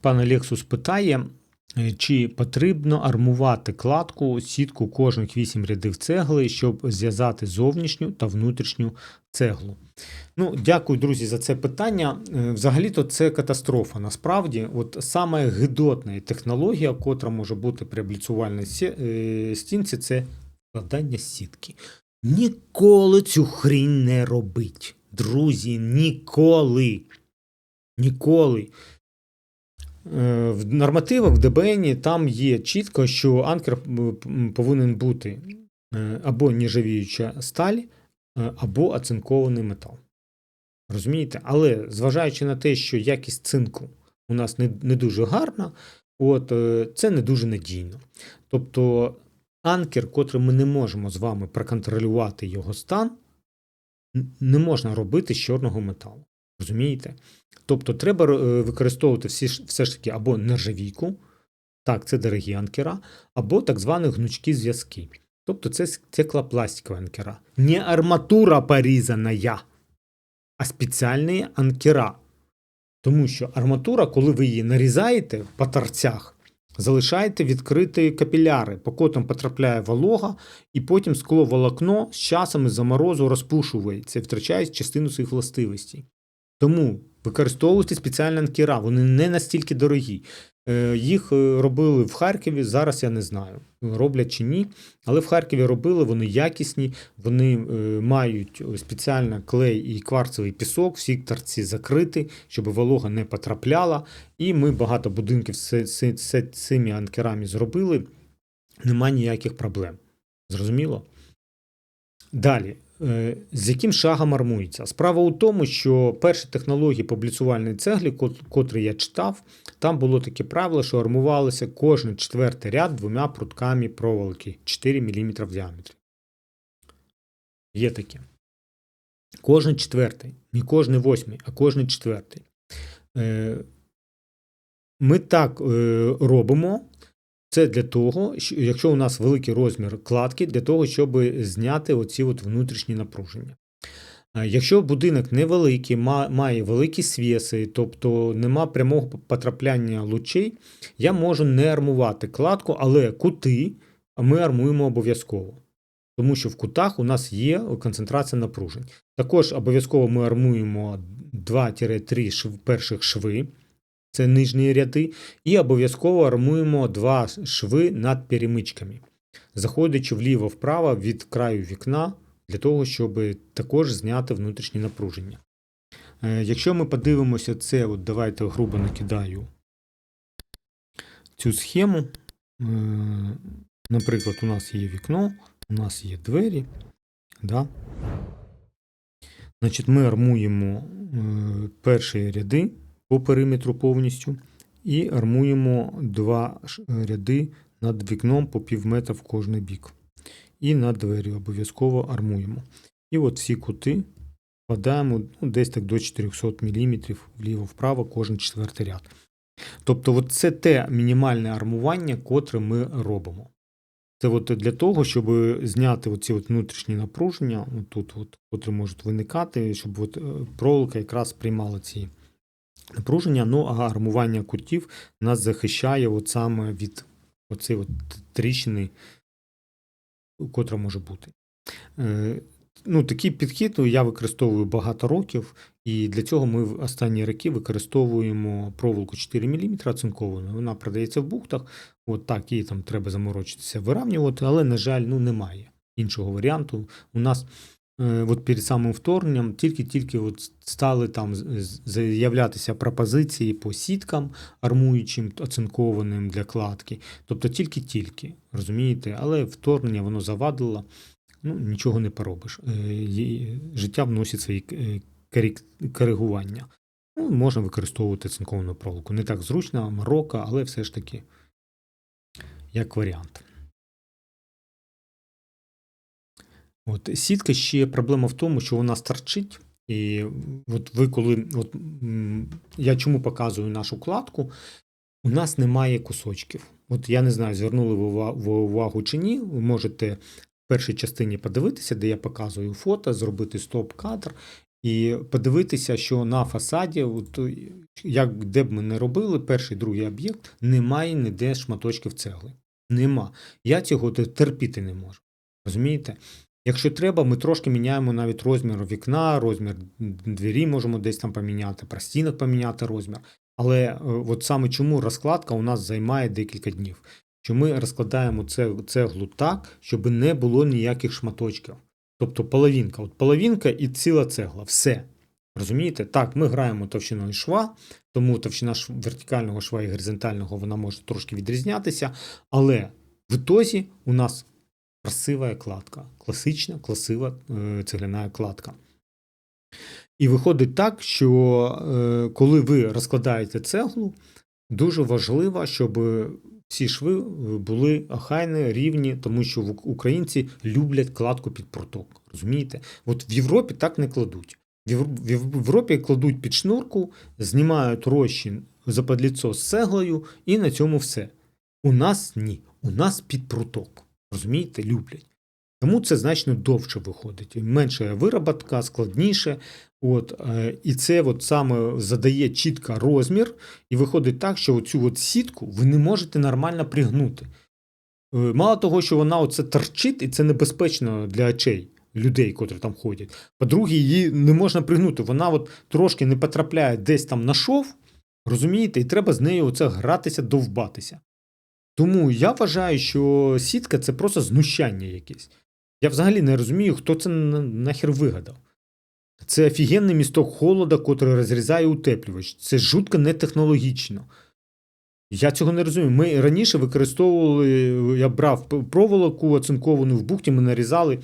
Пан Лексус питає, е, чи потрібно армувати кладку сітку кожних 8 рядів цегли, щоб зв'язати зовнішню та внутрішню цеглу. Ну, дякую, друзі, за це питання. Е, Взагалі-то це катастрофа. Насправді, от саме гидотна технологія, котра може бути при обліцювальній е, стінці, це вкладання сітки. Ніколи цю хрінь не робить. Друзі, ніколи. Ніколи. Е, В нормативах в ДБН там є чітко, що анкер повинен бути е, або нержавіюча сталь, е, або оцинкований метал. Розумієте? Але зважаючи на те, що якість цинку у нас не, не дуже гарна, от, це не дуже надійно. Тобто анкер, котрий ми не можемо з вами проконтролювати його стан, не можна робити з чорного металу. Розумієте? Тобто треба е, використовувати всі, все ж таки або нержавійку, так, це дорогі анкера, або так звані гнучкі зв'язки. Тобто це стеклопластикові анкера. Не арматура порізана, а спеціальні анкера. Тому що арматура, коли ви її нарізаєте по торцях, залишаєте відкриті капіляри, по котрим потрапляє волога, і потім скловолокно з часом із-за морозу розпушується втрачає частину своїх властивостей. Тому використовуйте спеціальні анкера, вони не настільки дорогі. Е, Їх е, робили в Харкові, зараз я не знаю, роблять чи ні. Але в Харкові робили, вони якісні, вони е, мають спеціально клей і кварцевий пісок, всі торці закриті, щоб волога не потрапляла. І ми багато будинків з цими анкерами зробили. Нема ніяких проблем. Зрозуміло? Далі. Е, З яким шагом армується? Справа у тому, що перші технології публіцювальної цеглі, кот- котрі я читав, там було таке правило, що армувалося кожен четвертий ряд двома прутками проволоки 4 мм в діаметрі. Є таке. Кожен четвертий, не кожен восьмий, а кожен четвертий. Е, Ми так е, робимо. Це для того, що якщо у нас великий розмір кладки, для того, щоб зняти оці от внутрішні напруження. Якщо будинок невеликий, має великі свіси, тобто нема прямого потрапляння лучей, я можу не армувати кладку, але кути ми армуємо обов'язково. Тому що в кутах у нас є концентрація напружень. Також обов'язково ми армуємо 2-3 шв, перших шви, це нижні ряди, і обов'язково армуємо два шви над перемичками, заходячи вліво-вправо від краю вікна для того, щоб також зняти внутрішнє напруження. Е, Якщо ми подивимося це, от давайте грубо накидаю цю схему. Е, Наприклад, у нас є вікно, у нас є двері. Да? Значить, ми армуємо е, перші ряди по периметру повністю і армуємо два ряди над вікном по пів метра в кожний бік. І на двері обов'язково армуємо. І от всі кути вкладаємо ну, десь так до 400 мм вліво-вправо кожен четвертий ряд. Тобто, от це те мінімальне армування, котре ми робимо. Це от для того, щоб зняти оці от внутрішні напруження, тут, от, котрі можуть виникати, щоб от е, проволока якраз приймала ці напруження. Ну а армування кутів нас захищає от саме від оцієї от тріщини, котра може бути. Е, Ну, такий підхід ну, я використовую багато років, і для цього ми в останні роки використовуємо проволоку 4 мм оцинковану. Вона продається в бухтах. От так, її там треба заморочитися, виравнювати, але, на жаль, ну, немає іншого варіанту. У нас от перед самим вторгненням тільки-тільки от стали там з'являтися пропозиції по сіткам, армуючим, оцинкованим для кладки. Тобто тільки-тільки, розумієте, але вторгнення воно завадило, ну нічого не поробиш. Е, Життя вносить свої е, коригування. Ну, можна використовувати цинковану проволоку. Не так зручно, Марокко, але все ж таки як варіант. От сітка ще проблема в тому, що вона старчить. І от ви коли. От, я чому показую нашу кладку? У нас немає кусочків. От я не знаю, звернули ви увагу чи ні. Ви можете в першій частині подивитися, де я показую фото, зробити стоп-кадр і подивитися, що на фасаді, от, як де б ми не робили, перший другий об'єкт, немає ніде шматочків цегли. Нема. Я цього терпіти не можу. Розумієте? Якщо треба, ми трошки міняємо навіть розмір вікна, розмір двері можемо десь там поміняти, простінок поміняти розмір. Але е, от саме чому розкладка у нас займає декілька днів. Що ми розкладаємо цеглу так, щоб не було ніяких шматочків. Тобто половинка. От половинка і ціла цегла. Все. Розумієте? Так, ми граємо товщиною шва, тому товщина вертикального шва і горизонтального вона може трошки відрізнятися, але в ітозі у нас красива кладка, класична, красива е, цегляна кладка. І виходить так, що е, коли ви розкладаєте цеглу, дуже важливо, щоб всі шви е, були охайні, рівні, тому що українці люблять кладку під проток. Розумієте? От в Європі так не кладуть. В Європі кладуть під шнурку, знімають розчин западліцо з цеглою, і на цьому все. У нас ні. У нас під проток. Розумієте, люблять. Тому це значно довше виходить. Менша вироботка, складніше. От, е, і це от саме задає чітко розмір, і виходить так, що оцю сітку ви не можете нормально пригнути. Е, Мало того, що вона оце торчить, і це небезпечно для очей людей, котрі там ходять. По-друге, її не можна пригнути. Вона от трошки не потрапляє десь там на шов, розумієте, і треба з нею оце гратися, довбатися. Тому я вважаю, що сітка це просто знущання якесь. Я взагалі не розумію, хто це нахер вигадав. Це офігенний місток холода, котрий розрізає утеплювач. Це жутко нетехнологічно. Я цього не розумію. Ми раніше використовували, я брав проволоку оцинковану в бухті, ми нарізали,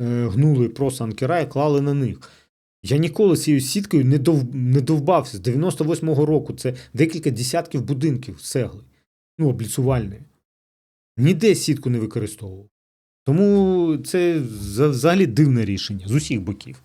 е, гнули просто анкера і клали на них. Я ніколи цією сіткою не, довбався. З 98-го року це декілька десятків будинків з цегли, ну, обліцувальної. Ніде сітку не використовував. Тому це взагалі дивне рішення з усіх боків.